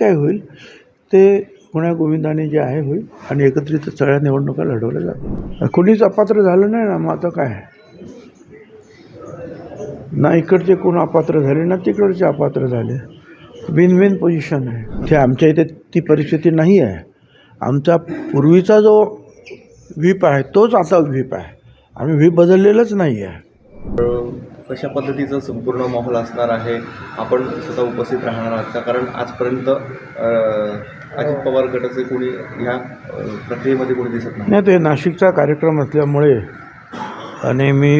काय होईल? ते पुण्या गोविंदाने जे आहे होईल आणि एकत्रित सगळ्या निवडणुका लढवल्या जातात कोणीच अपात्र झालं नाही ना मग आता काय? ना इकडचे कोण अपात्र झाले ना तिकडचे अपात्र झाले. विन विन पोझिशन आहे. ते आमच्या इथे ती परिस्थिती नाही आहे. आमचा पूर्वीचा जो व्हीप आहे तोच आता व्हीप आहे. आम्ही व्हीप बदललेलंच नाही आहे. कशा पद्धतीचं संपूर्ण माहोल असणार आहे. आपण स्वतः उपस्थित राहणार आहात का? कारण आजपर्यंत अजित पवार गटाचे कोणी ह्या प्रक्रियेमध्ये कोणी दिसत नाही. ते नाशिकचा कार्यक्रम असल्यामुळे आणि मी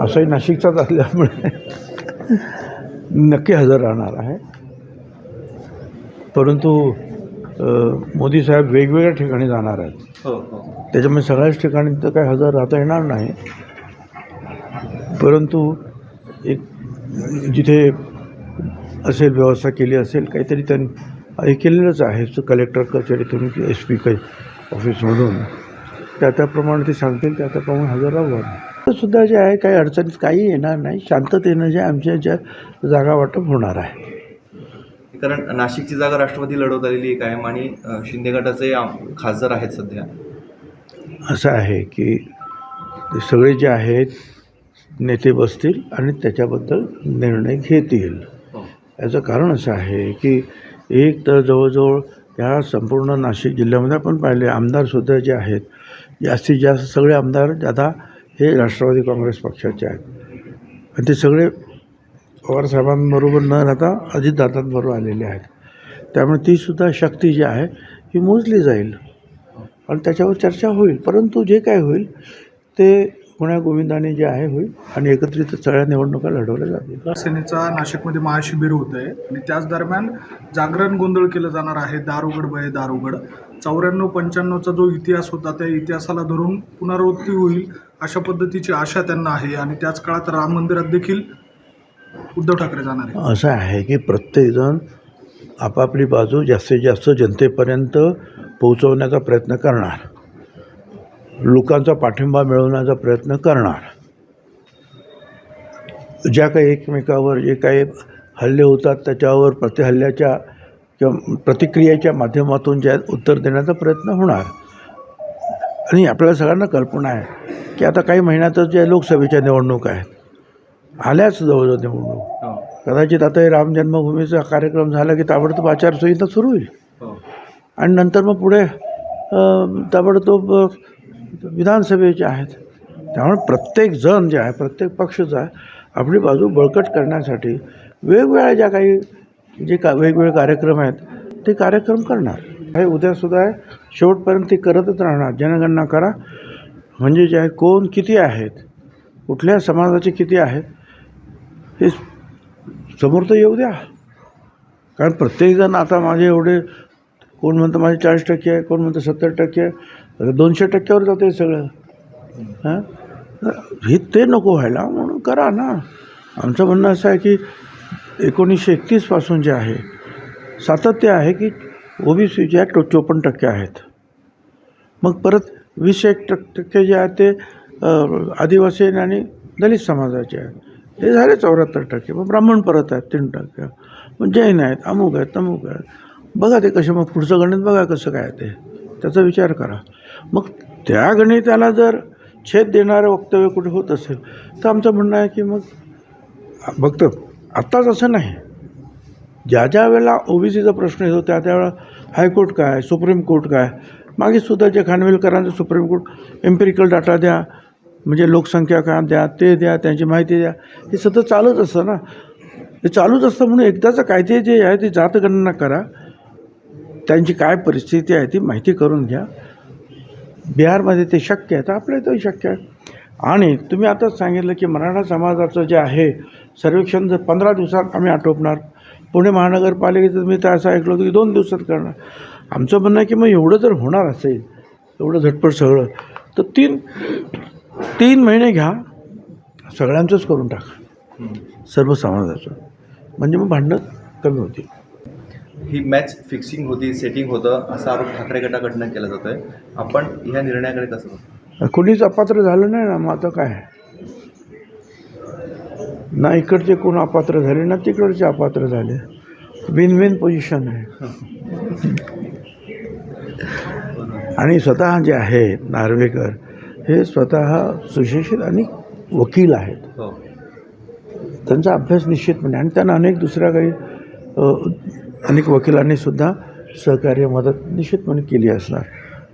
असंही नाशिकचाच असल्यामुळे नक्की हजर राहणार आहे. परंतु मोदी साहेब वेगवेगळ्या ठिकाणी जाणार आहेत. हो हो. त्याच्यामुळे सगळ्याच ठिकाणी तर काही हजर राहता येणार नाही. परंतु एक जिथे असेल व्यवस्था केली असेल काहीतरी त्यांनी हे केलेलंच आहे. कलेक्टर कचेरीतून की एस पी काही ऑफिसमधून त्या त्याप्रमाणे ते सांगतील त्या त्याप्रमाणे हजर राहू सुद्धा जे आहे काही अडचणीत काही येणार नाही. शांततेनं जे आमच्या ज्या जागा वाटप होणार आहे. कारण नाशिकची जागा राष्ट्रवादी लढवत आलेली आहे कायम आणि शिंदे गटाचे खासदार आहेत सध्या. असं आहे की सगळे जे आहेत नेते बसतील आणि त्याच्याबद्दल निर्णय घेतील हो. याचं कारण असं आहे की एक तर जवळजवळ या संपूर्ण नाशिक जिल्ह्यामध्ये आपण पाहिले आमदारसुद्धा जे आहेत जास्तीत जास्त सगळे आमदार आता हे राष्ट्रवादी काँग्रेस पक्षाचे आहेत. आणि ते सगळे पवारसाहेबांबरोबर न राहता अजितदादांबरोबर आलेले आहेत. त्यामुळे तीसुद्धा शक्ती जी आहे ही मोजली जाईल. आणि त्याच्यावर चर्चा होईल. परंतु जे काय होईल ते गोविंदाने जे आहे होईल आणि एकत्रित सगळ्या निवडणुका लढवल्या जातील. सेनेचा नाशिकमध्ये महाशिबिर होत आहे आणि त्याच दरम्यान जागरण गोंधळ केलं जाणार आहे दारुगड बये दारुगड. चौऱ्याण्णव पंच्याण्णवचा जो इतिहास होता त्या इतिहासाला धरून पुनरावृत्ती होईल अशा पद्धतीची आशा त्यांना आहे आणि त्याच काळात राम मंदिरात देखील उद्धव ठाकरे जाणार आहे असं आहे की प्रत्येकजण आपापली बाजू जास्तीत जास्त जनतेपर्यंत पोहोचवण्याचा प्रयत्न करणार. लोकांचा पाठिंबा मिळवण्याचा प्रयत्न करणार. ज्या काही एकमेकावर जे काही हल्ले होतात त्याच्यावर प्रतिहल्ल्याच्या किंवा प्रतिक्रियेच्या माध्यमातून ज्या उत्तर देण्याचा प्रयत्न होणार. आणि आपल्याला सगळ्यांना कल्पना आहे की आता काही महिन्यातच ज्या लोकसभेच्या निवडणूक आहेत. आल्याच जवळजवळ निवडणूक. हो. कदाचित आता हे राम जन्मभूमीचा कार्यक्रम झाला की ताबडतोब आचारसंहिता सुरू होईल. हो. आणि नंतर मग पुढे ताबडतोब विधानसभेचे आहेत. त्यामुळे प्रत्येक जण जे आहे प्रत्येक पक्ष जो आहे आपली बाजू बळकट करण्यासाठी वेगवेगळ्या ज्या काही जे का वेगवेगळे कार्यक्रम आहेत ते कार्यक्रम करणार. हे उद्यासुद्धा आहे. शेवटपर्यंत ते करतच राहणार. जनगणना करा. म्हणजे जे आहे कोण किती आहेत कुठल्या समाजाचे किती आहेत हे समोर तर येऊ द्या. कारण प्रत्येकजण आता माझे एवढे कोण म्हणतं माझे चाळीस टक्के आहे कोण म्हणतं सत्तर टक्के आहे दोनशे टक्क्यावर जाते सगळं. हां? हे ते नको व्हायला म्हणून करा ना. आमचं म्हणणं असं आहे की एकोणीसशे एकतीसपासून जे आहे सातत्य आहे की ओबीसी जे आहे टो चोपन्न टक्के आहेत. मग परत वीस एक टक् टक्के जे आहेत ते आदिवासी आणि दलित समाजाचे आहेत. हे झाले चौऱ्याहत्तर टक्के. मग ब्राह्मण परत आहेत तीन टक्के. मग जैन आहेत अमुक आहेत तमुक आहेत. बघा ते कसे मग पुढचं गणित बघा कसं काय ते. त्याचा विचार करा. मग त्या गणिताला जर छेद देणारं वक्तव्य कुठे होत असेल तर आमचं म्हणणं आहे की मग फक्त आत्ताच असं नाही. ज्या ज्या वेळेला ओबीसीचा प्रश्न येतो त्या त्यावेळेला हायकोर्ट काय सुप्रीम कोर्ट काय मागे सुद्धा जे खानविलकरांचं सुप्रीम कोर्ट एम्पेरिकल डाटा द्या म्हणजे लोकसंख्या काय द्या ते द्या त्यांची माहिती द्या हे सतत चालूच असतं ना. हे चालूच असतं म्हणून एकदाचं कायदे जे आहे ते जातगणना करा. त्यांची काय परिस्थिती आहे ती माहिती करून घ्या. बिहारमध्ये ते शक्य आहे तर आपल्या इथंही शक्य आहे. आणि तुम्ही आताच सांगितलं की मराठा समाजाचं जे आहे सर्वेक्षण जर पंधरा दिवसात आम्ही आटोपणार. पुणे महानगरपालिकेचं मी तर असं ऐकलं होतं की दोन दिवसात करणार. आमचं म्हणणं आहे की मग एवढं जर होणार असेल एवढं झटपट सगळं तर तीन तीन महिने घ्या. सगळ्यांचंच करून टाका. सर्व समाजाचं. म्हणजे मग भांडणं कमी होतील. ही मॅच फिक्सिंग होती सेटिंग होतं असा आरोप ठाकरे गटाकडनं केला जातोय. आपण ह्या निर्णयाकडे कसं बघतो? कोणीच अपात्र झालं नाही ना मग आता काय? ना इकडचे कोण अपात्र झाले ना तिकडचे अपात्र झाले. विन विन पोझिशन आहे. आणि स्वतः जे आहे नार्वेकर हे स्वतः सुशिक्षित आणि वकील आहेत. हो. त्यांचा अभ्यास निश्चितपणे आणि त्यांना अनेक दुसऱ्या काही अनेक वकिलांनी सुद्धा सहकार्य मदत निश्चितपणे केली असणार.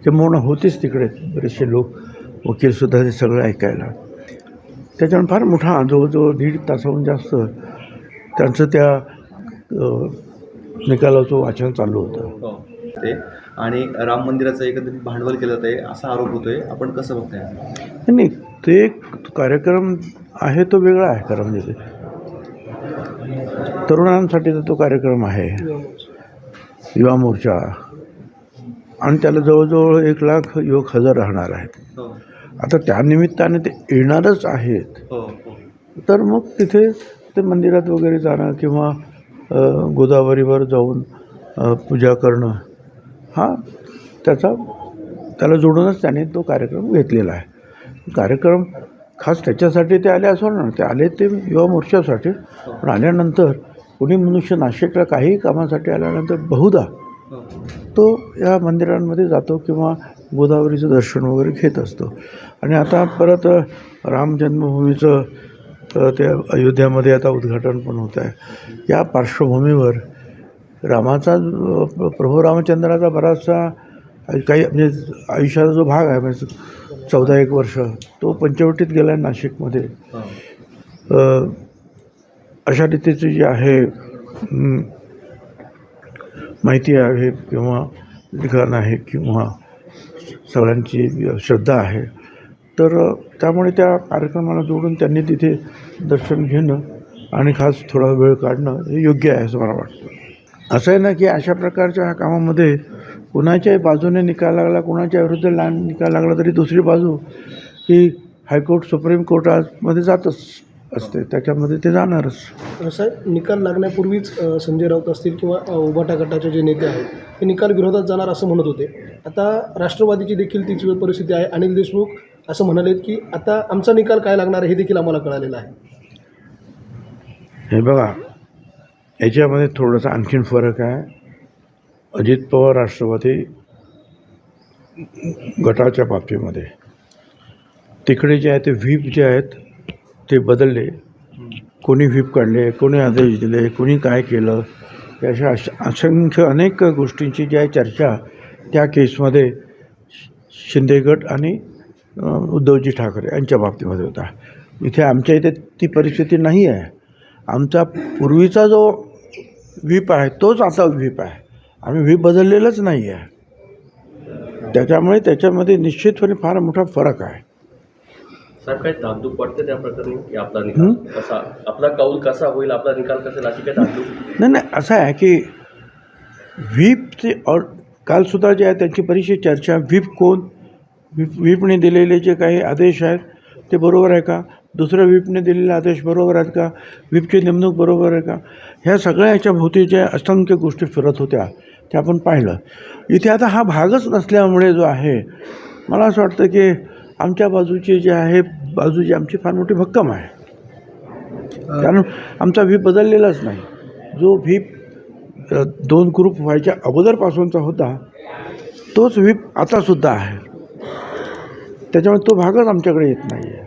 किंबहुना होतीच तिकडे. बरेचसे लोक वकीलसुद्धा ते सगळं ऐकायला. त्याच्यामुळे फार मोठा जवळजवळ दीड तासाहून जास्त त्यांचं त्या निकालाचं वाचन चालू होतं. हो. ते. आणि राम मंदिराचं एकंदरीत भांडवल केलं जात आहे असा आरोप होतोय. आपण कसं बघताय? नाही, नाही ते एक कार्यक्रम आहे तो वेगळा आहे खरं म्हणजे. तरुणांसाठीचा तो कार्यक्रम आहे. युवा मोर्चा. आणि त्याला जवळजवळ एक लाख युवक हजर राहणार आहेत. हो. आता त्यानिमित्ताने ते येणारच आहेत. हो हो. तर मग तिथे ते मंदिरात वगैरे जाणं किंवा गोदावरीवर जाऊन पूजा करणं हा त्याचा त्याला जोडूनच त्याने तो कार्यक्रम घेतलेला आहे. कार्यक्रम खास त्याच्यासाठी ते आले असं ना ते आले ते युवा मोर्चासाठी. पण आल्यानंतर कुणी मनुष्य नाशिकला काही कामासाठी आल्यानंतर बहुधा हो. तो या मंदिरांमध्ये जातो किंवा गोदावरीचं दर्शन वगैरे घेत असतो. आणि आता परत राम जन्मभूमीचं त्या अयोध्यामध्ये आता उद्घाटन पण होत आहे. या पार्श्वभूमीवर रामाचा प्रभू रामचंद्राचा बराचसा काही म्हणजे आयुष्याचा जो भाग आहे म्हणजे चौदा एक वर्ष तो पंचवटीत गेला आहे नाशिकमध्ये. हो. अशा रीतीचे जे आहे माहिती आहे किंवा लिखाण आहे किंवा सगळ्यांची श्रद्धा आहे तर त्यामुळे त्या कार्यक्रमाला जोडून त्यांनी तिथे दर्शन घेणं आणि खास थोडा वेळ काढणं हे योग्य आहे असं मला वाटतं. असं आहे ना की अशा प्रकारच्या ह्या कामामध्ये कुणाच्याही बाजूने निकाल लागला कुणाच्या विरुद्ध लहान निकाल लागला तरी दुसरी बाजू ही हायकोर्ट सुप्रीम कोर्टामध्ये जातच. असते. त्याच्यामध्ये ते जाणारच. साहेब निकाल लागण्यापूर्वीच अ, संजय राऊत असतील किंवा अ, उभाटा गटाचे जे नेते आहेत ते निकाल विरोधात जाणार असं म्हणत होते. आता राष्ट्रवादीची देखील तीच वेळ परिस्थिती आहे. अनिल देशमुख असं म्हणालेत की आता आमचा निकाल काय लागणार आहे हे देखील आम्हाला कळालेलं आहे. हे बघा याच्यामध्ये थोडासा आणखीन फरक आहे. अजित पवार राष्ट्रवादी गटाच्या बाबतीमध्ये. तिकडे जे आहे ते व्हीप जे आहेत ते बदलले. कोणी व्हीप काढले कोणी आदेश दिले कोणी काय केलं अशा अश असंख्य अनेक गोष्टींची जी आहे चर्चा त्या केसमध्ये शिंदे गट आणि उद्धवजी ठाकरे यांच्या बाबतीमध्ये होता. इथे आमच्या इथे ती परिस्थिती नाही आहे. आमचा पूर्वीचा जो व्हीप आहे तोच आता व्हीप आहे. आम्ही व्हीप बदललेलाच नाही आहे. त्याच्यामुळे त्याच्यामध्ये निश्चितपणे फार मोठा फरक आहे. साहेब काही धाकधूक वाटते त्या प्रकरणी? की आपला निकाल कसा आपला कौल कसा होईल? आपला निकाल कसा अशी काही धाकधूक नाही नाही असं आहे की व्हीपचे और कालसुद्धा जे आहे त्यांची बरीचशी चर्चा व्हीप कोण? व्हीप व्हीपने दिलेले जे काही आदेश आहेत ते बरोबर आहे का? दुसऱ्या व्हीपने दिलेले आदेश बरोबर आहेत का? व्हीपची नेमणूक बरोबर आहे का? ह्या सगळ्या याच्या भोवती ज्या असंख्य गोष्टी फिरत होत्या त्या आपण पाहिलं. इथे आता हा भागच नसल्यामुळे जो आहे मला असं वाटतं की आमच्या बाजूचे जे आहे बाजूची आमची फार मोठी भक्कम आहे. कारण आमचा व्हीप बदललेलाच नाही. जो व्हीप दोन ग्रुप व्हायच्या अगोदरपासूनचा होता तोच व्हीप आतासुद्धा आहे. त्याच्यामुळे तो भागच आमच्याकडे येत नाही आहे